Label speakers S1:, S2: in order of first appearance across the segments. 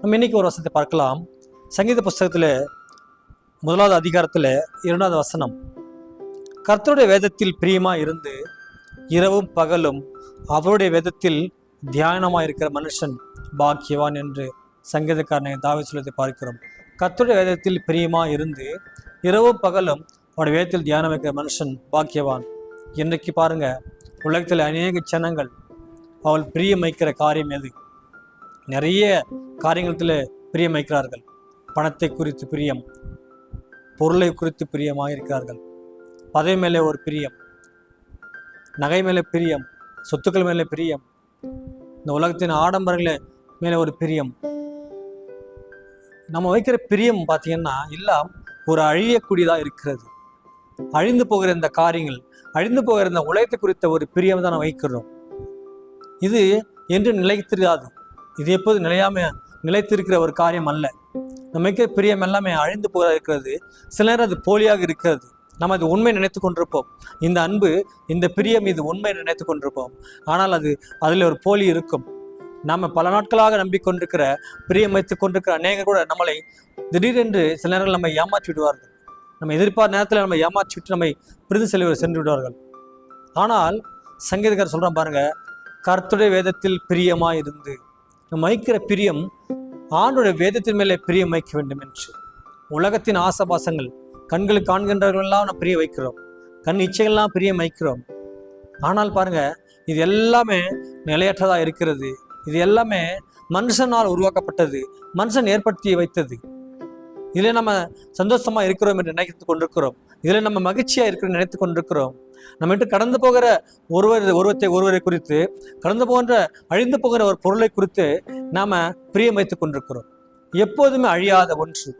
S1: நம்ம இன்னைக்கு ஒரு வசனத்தை பார்க்கலாம். சங்கீத புஸ்தகத்தில் முதலாவது அதிகாரத்தில் இரண்டாவது வசனம். கர்த்தருடைய வேதத்தில் பிரியமா இருந்து இரவும் பகலும் அவருடைய வேதத்தில் தியானமாக இருக்கிற மனுஷன் பாக்கியவான் என்று சங்கீதக்காரனை தாவி சொல்லத்தை பார்க்கிறோம். கர்த்தருடைய வேதத்தில் பிரியமா இருந்து இரவும் பகலும் அவருடைய வேதத்தில் தியானம் வைக்கிற மனுஷன் பாக்கியவான். இன்றைக்கு பாருங்க உலகத்தில் அநேக ஜனங்கள் அவள் பிரியம் வைக்கிற காரியம் எது? நிறைய காரியங்களத்தில் பிரியம் வைக்கிறார்கள். பணத்தை குறித்து பிரியம் பொருளை குறித்து பிரியமாக இருக்கிறார்கள். பதவி மேலே ஒரு பிரியம் நகை மேலே பிரியம் சொத்துக்கள் மேலே பிரியம் இந்த உலகத்தின் ஆடம்பரங்கள மேலே ஒரு பிரியம். நம்ம வைக்கிற பிரியம் பார்த்தீங்கன்னா எல்லாம் ஒரு அழியக்கூடியதாக இருக்கிறது. அழிந்து போகிற இந்த காரியங்கள் அழிந்து போகிற இந்த உலகத்தை குறித்த ஒரு பிரியம் தான் நம்ம வைக்கிறோம். இது என்று நிலைத்திராது. இது எப்போது நிலையாம நிலைத்திருக்கிற ஒரு காரியம் அல்ல. நம்ம பிரியம் எல்லாமே அழிந்து போக இருக்கிறது. சில நேரம் அது போலியாக இருக்கிறது. நம்ம அது உண்மை நினைத்து கொண்டிருப்போம். இந்த அன்பு இந்த பிரியம் இது உண்மை நினைத்து கொண்டிருப்போம். ஆனால் அது அதில் ஒரு போலி இருக்கும். நாம் பல நாட்களாக நம்பிக்கொண்டிருக்கிற பிரியம் வைத்துக் கொண்டிருக்கிற அநேகர் கூட நம்மளை திடீரென்று சில நேரங்கள் நம்மை ஏமாற்றி விடுவார்கள். நம்ம எதிர்பார்த்த நேரத்தில் நம்ம ஏமாற்றி விட்டு நம்மை பிரிந்து செல்வர் சென்று விடுவார்கள். ஆனால் சங்கீதக்கார் சொல்கிறான் பாருங்கள் கர்த்துடைய வேதத்தில் பிரியமாக இருந்து நம் வைக்கிற பிரியம் ஆண்டோட வேதத்தின் மேலே பிரியம் வைக்க வேண்டும் என்று. உலகத்தின் ஆசபாசங்கள் கண்களுக்கு காண்கின்றவர்களெல்லாம் நம்ம பிரிய வைக்கிறோம். கண் இச்சைகள்லாம் பிரியம் வைக்கிறோம் ஆனால் பாருங்க இது எல்லாமே நிலையற்றதாக இருக்கிறது. இது எல்லாமே மனுஷனால் உருவாக்கப்பட்டது. மனுஷன் ஏற்படுத்தி வைத்தது. இதில் நம்ம சந்தோஷமாக இருக்கிறோம் என்று நினைத்து கொண்டிருக்கிறோம். இதில் நம்ம மகிழ்ச்சியாக இருக்கிற நினைத்து கொண்டிருக்கிறோம். நம்ம விட்டு கடந்து போகிற ஒருவர் ஒருவத்தை ஒருவரை குறித்து கடந்து போகின்ற அழிந்து போகிற ஒரு பொருளை குறித்து நாம் பிரியம் வைத்துக் கொண்டிருக்கிறோம். எப்போதுமே அழியாத ஒன்று.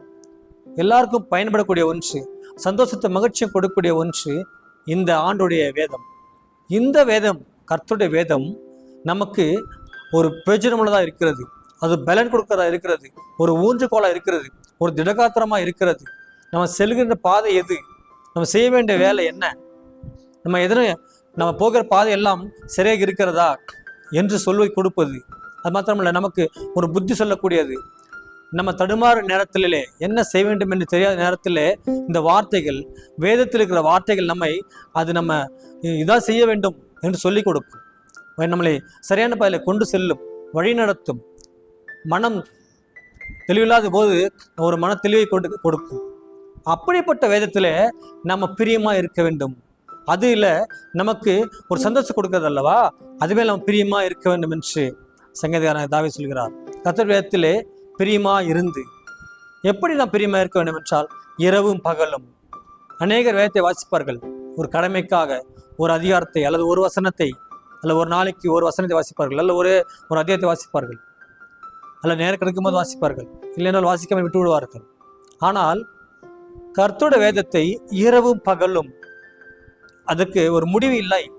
S1: எல்லாருக்கும் பயன்படக்கூடிய ஒன்று. சந்தோஷத்தை மகிழ்ச்சியும் கொடுக்கக்கூடிய ஒன்று இந்த ஆண்டுடைய வேதம். இந்த வேதம் கர்த்தருடைய வேதம் நமக்கு ஒரு பிரயோஜனமுள்ளதாக இருக்கிறது. அது பலன் கொடுக்கிறதா இருக்கிறது. ஒரு ஊன்றுகோலாக இருக்கிறது. ஒரு திடகாத்திரமாக இருக்கிறது. நம்ம செல்கின்ற பாதை எது? நம்ம செய்ய வேண்டிய வேலை என்ன? நம்ம எதிர நம்ம போகிற பாதை எல்லாம் சரியாக இருக்கிறதா? என்று சொல்வை கொடுப்பது. அது மாத்திரமல்ல நமக்கு ஒரு புத்தி சொல்லக்கூடியது. நம்ம தடுமாறு நேரத்திலே என்ன செய்ய வேண்டும் என்று தெரியாத நேரத்திலே இந்த வார்த்தைகள் வேதத்தில் இருக்கிற வார்த்தைகள் நம்மை அது நம்ம இதான் செய்ய வேண்டும் என்று சொல்லிக் கொடுக்கும். நம்மளை சரியான பாதையில் கொண்டு செல்லும் வழி நடத்தும். மனம் தெளிவில்லாத போது ஒரு மன தெளிவை கொண்டு கொடுக்கும். அப்படிப்பட்ட வேதத்தில் நம்ம பிரியமாக இருக்க வேண்டும். அது இல்லை நமக்கு ஒரு சந்தோஷம் கொடுக்கறது அல்லவா? அதுவே நம்ம பிரியமாக இருக்க வேண்டும் என்று சங்கீதக்காரன் தாவி சொல்கிறார். கத்தர் வேதத்திலே பிரியமாக இருந்து எப்படி நாம் பிரியமாக இருக்க வேண்டும் என்றால் இரவும் பகலும். அநேகர் வேதத்தை வாசிப்பார்கள். ஒரு கடமைக்காக ஒரு அதிகாரத்தை அல்லது ஒரு வசனத்தை அல்ல ஒரு நாளைக்கு ஒரு வசனத்தை வாசிப்பார்கள் அல்ல ஒரு ஒரு அதிகாரத்தை வாசிப்பார்கள். அல்ல நேரம் கிடைக்கும் போது வாசிப்பார்கள். இல்லைனால் வாசிக்காமல் விட்டு விடுவார்கள் ஆனால் கர்த்தோட வேதத்தை இரவும் பகலும். அதுக்கு ஒரு முடிவு இல்லை.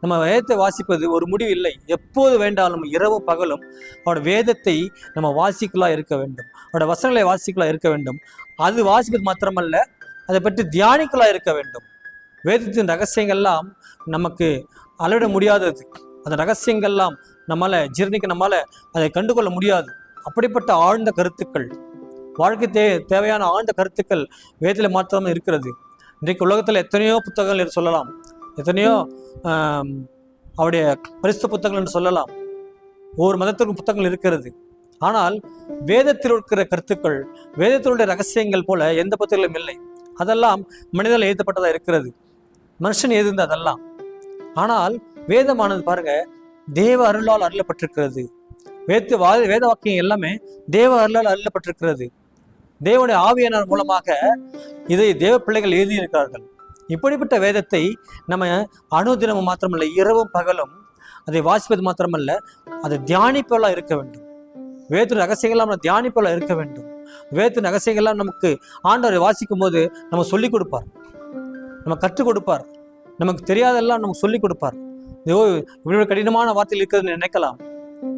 S1: நம்ம வேதத்தை வாசிப்பது ஒரு முடிவு இல்லை. எப்போது வேண்டாலும் இரவும் பகலும் அவரோட வேதத்தை நம்ம வாசிக்கலா இருக்க வேண்டும். அவரோட வசனங்களை வாசிக்கலாம் இருக்க வேண்டும். அது வாசிப்பது மாத்திரமல்ல அதை பற்றி தியானிக்கலாம் இருக்க வேண்டும். வேதத்தின் ரகசியங்கள்லாம் நமக்கு அளவிட முடியாதது. அந்த ரகசியங்கள்லாம் நம்மளால் ஜீர்ணிக்க நம்மளால் அதை கண்டுகொள்ள முடியாது. அப்படிப்பட்ட ஆழ்ந்த கருத்துக்கள் வாழ்க்கை தே தேவையான ஆழ்ந்த கருத்துக்கள் வேதத்தில் மாத்திரம் இருக்கிறது. இன்றைக்கு உலகத்தில் எத்தனையோ புத்தகங்கள் என்று சொல்லலாம். எத்தனையோ அவருடைய பரிசு புத்தகங்கள் என்று சொல்லலாம். ஒவ்வொரு மதத்திற்கும் புத்தகங்கள் இருக்கிறது. ஆனால் வேதத்தில் இருக்கிற கருத்துக்கள் வேதத்தினுடைய ரகசியங்கள் போல எந்த புத்தகங்களும் இல்லை. அதெல்லாம் மனிதன் எழுதப்பட்டதாக இருக்கிறது. மனுஷன் எழுதுந்த அதெல்லாம். ஆனால் வேதமானது பாருங்க தேவ அருளால் அருளப்பட்டிருக்கிறது. வேத்து வா வேத வாக்கியம் எல்லாமே தேவ அருளால் அருளப்பட்டிருக்கிறது. தேவனுடைய ஆவியனர் மூலமாக இதை தேவ பிள்ளைகள் எழுதியிருக்கிறார்கள். இப்படிப்பட்ட வேதத்தை நம்ம அணுதினமும் மாத்திரமல்ல இரவும் பகலும் அதை வாசிப்பது மாத்திரமல்ல அதை தியானிப்பெல்லாம் இருக்க வேண்டும். வேத்து ரகசியங்கள்லாம் நம்ம தியானிப்பெல்லாம் இருக்க வேண்டும். வேத்து ரகசியங்கள்லாம் நமக்கு ஆண்டவரை வாசிக்கும் போது நம்ம சொல்லிக் கொடுப்பார். நம்ம கற்றுக் கொடுப்பார். நமக்கு தெரியாதெல்லாம் நமக்கு சொல்லிக் கொடுப்பார். ஐயோ இவ்வளவு கடினமான வார்த்தைகள் இருக்கிறதுன்னு நினைக்கலாம்.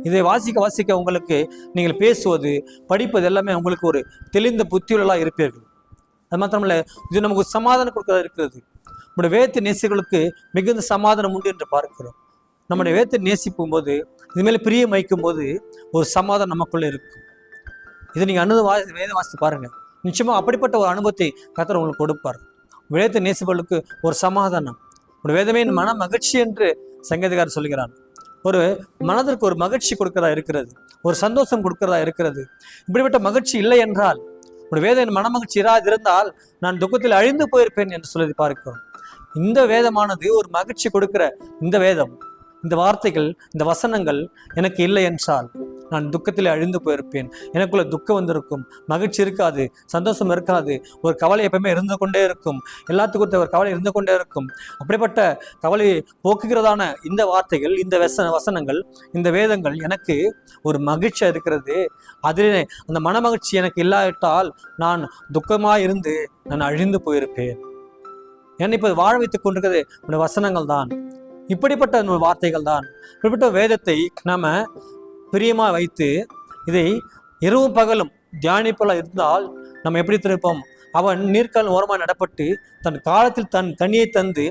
S1: இதை வாசிக்க வாசிக்க உங்களுக்கு நீங்கள் பேசுவது படிப்பது எல்லாமே உங்களுக்கு ஒரு தெளிந்த புத்தியுள்ளலாக இருப்பீர்கள். அது மாத்திரமல்ல இது நமக்கு சமாதானம் கொடுக்கறதா இருக்கிறது. நம்முடைய வேத்து நேசிகளுக்கு மிகுந்த சமாதானம் உண்டு என்று பார்க்கிறோம். நம்முடைய வேத்தை நேசிக்கும் போது இதுமேல பிரியம் வைக்கும் போது ஒரு சமாதானம் நமக்குள்ள இருக்கும். இதை நீங்கள் அனுபவ வா வேத வாசித்து பாருங்கள். நிச்சயமாக அப்படிப்பட்ட ஒரு அனுபவத்தை கத்தர் உங்களுக்கு கொடுப்பார். வேதத்தை நேசிப்பவர்களுக்கு ஒரு சமாதானம். ஒரு வேதமே மன மகிழ்ச்சி என்று சங்கீதக்காரர் சொல்கிறான் ஒரு மனதிற்கு ஒரு மகிழ்ச்சி கொடுக்கிறதா இருக்கிறது. ஒரு சந்தோஷம் கொடுக்கிறதா இருக்கிறது. இப்படிப்பட்ட மகிழ்ச்சி இல்லை என்றால் ஒரு வேதம் மனமகிழ்ச்சி இராது இருந்தால் நான் துக்கத்தில் அழிந்து போயிருப்பேன் என்று சொல்லி பார்க்கிறோம். இந்த வேதமானது ஒரு மகிழ்ச்சி கொடுக்கிற இந்த வேதம் இந்த வார்த்தைகள் இந்த வசனங்கள் எனக்கு இல்லை என்றால் நான் துக்கத்தில் அழிந்து போயிருப்பேன். எனக்குள்ள துக்கம் வந்திருக்கும். மகிழ்ச்சி இருக்காது. சந்தோஷம் இருக்காது. ஒரு கவலை எப்பவுமே இருந்து கொண்டே இருக்கும். எல்லாத்துக்கும் ஒரு கவலை இருந்து கொண்டே இருக்கும். அப்படிப்பட்ட கவலையை போக்குகிறதான இந்த வார்த்தைகள் இந்த வசன வசனங்கள் இந்த வேதங்கள் எனக்கு ஒரு மகிழ்ச்சியாக இருக்கிறது. அதிலே அந்த மன மகிழ்ச்சி எனக்கு இல்லாவிட்டால் நான் துக்கமாக இருந்து நான் அழிந்து போயிருப்பேன். என்னை இப்போ வாழ வைத்துக் கொண்டிருக்கிறது இந்த வசனங்கள் தான் இப்படிப்பட்ட வார்த்தைகள் தான் இப்படிப்பட்ட வேதத்தை நாம பிரியமாக வைத்து இதை இரவும் பகலும் தியானிப்பல இருந்தால் நம்ம எப்படி திருப்போம் அவன் நீர்க்கால் ஓரமாக நடப்பட்டு தன் காலத்தில் தன் கனியை தந்து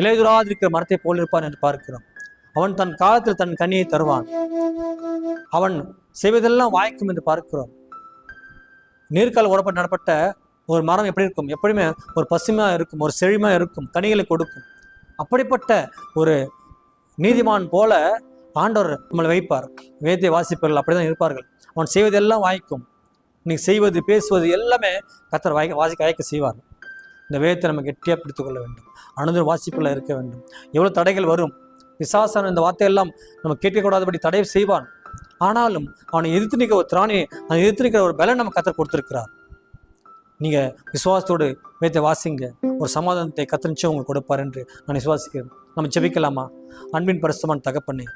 S1: இலையுறாதிருக்கிற மரத்தை போல் இருப்பான் என்று பார்க்கிறோம். அவன் தன் காலத்தில் தன் கனியை தருவான். அவன் செய்வதெல்லாம் வாய்க்கும் என்று பார்க்கிறோம். நீர்க்கால் ஓரப்பட்டு நடப்பட்ட ஒரு மரம் எப்படி இருக்கும்? எப்படியுமே ஒரு பசுமையாக இருக்கும் ஒரு செழிமையாக இருக்கும் கனிகளை கொடுக்கும். அப்படிப்பட்ட ஒரு நீதிமான் போல ஆண்டவர் நம்மளை வைப்பார். வேதத்தை வாசிப்பவர்கள் அப்படிதான் இருப்பார்கள். அவன் செய்வதெல்லாம் வாய்க்கும். நீ செய்வது பேசுவது எல்லாமே கத்தர் வாய் வாசிக்க அழைக்க செய்வார். இந்த வேதத்தை நம்ம கெட்டியாக பிடித்துக்கொள்ள வேண்டும். அனுதின வாசிப்பில் இருக்க வேண்டும். எவ்வளோ தடைகள் வரும். விசாசன் இந்த வார்த்தையெல்லாம் நம்ம கேட்கக்கூடாதபடி தடை செய்வான். ஆனாலும் அவனை எதிர்த்து நிற்க ஒரு திராணி அவனை எதிர்த்து நிற்கிற ஒரு பலன் நம்ம கத்தர் கொடுத்துருக்கிறார். நீங்கள் விசுவாசத்தோடு வேதத்தை வாசிங்க. ஒரு சமாதானத்தை கத்தரிச்சு உங்களுக்கு கொடுப்பார் என்று நான் விசுவாசிக்கிறேன். நம்ம ஜெபிக்கலாமா? அன்பின் பரிசுத்தமான தகப்பண்ணே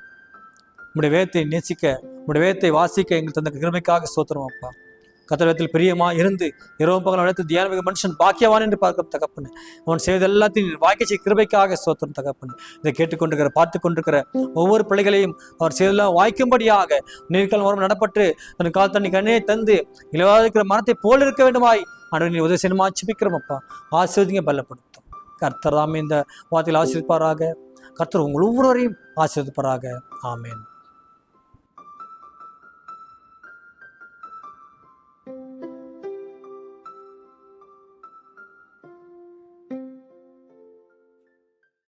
S1: உங்களுடைய வேதத்தை நேசிக்க உங்களுடைய வேதத்தை வாசிக்க எங்களுக்கு தந்த கிருமைக்காக சோத்திரம் அப்பா. கத்திரத்தில் பிரியமா இருந்து இரவு பகல் நடத்து தியான மனுஷன் பாக்கியவான் என்று பார்க்கும் தகப்பனு. அவன் செய்வது எல்லாத்தையும் வாக்கிய கிருபைக்காக சோத்திரம் தகப்பனு. இதை கேட்டுக்கொண்டிருக்கிற பார்த்து கொண்டிருக்கிற ஒவ்வொரு பிள்ளைகளையும் அவர் செய்தெல்லாம் வாய்க்கும்படியாக நீர்க்கால் மரம் நடப்பட்டு தன் கால் தண்ணி கண்ணே தந்து இலவாத இருக்கிற மரத்தை போல் இருக்க வேண்டுமாய். அன்று நீ உதவி செய்யணுமா? ஜெபிக்கிறோம் அப்பா. ஆசீர்வதிங்க பலப்படுத்தும். கர்த்தர் தாமே இந்த வார்த்தையில் ஆசிரிப்பாராக கர்த்தர் உங்கள் ஒவ்வொருவரையும் ஆசீர்வதிப்பாராக. ஆமேன்.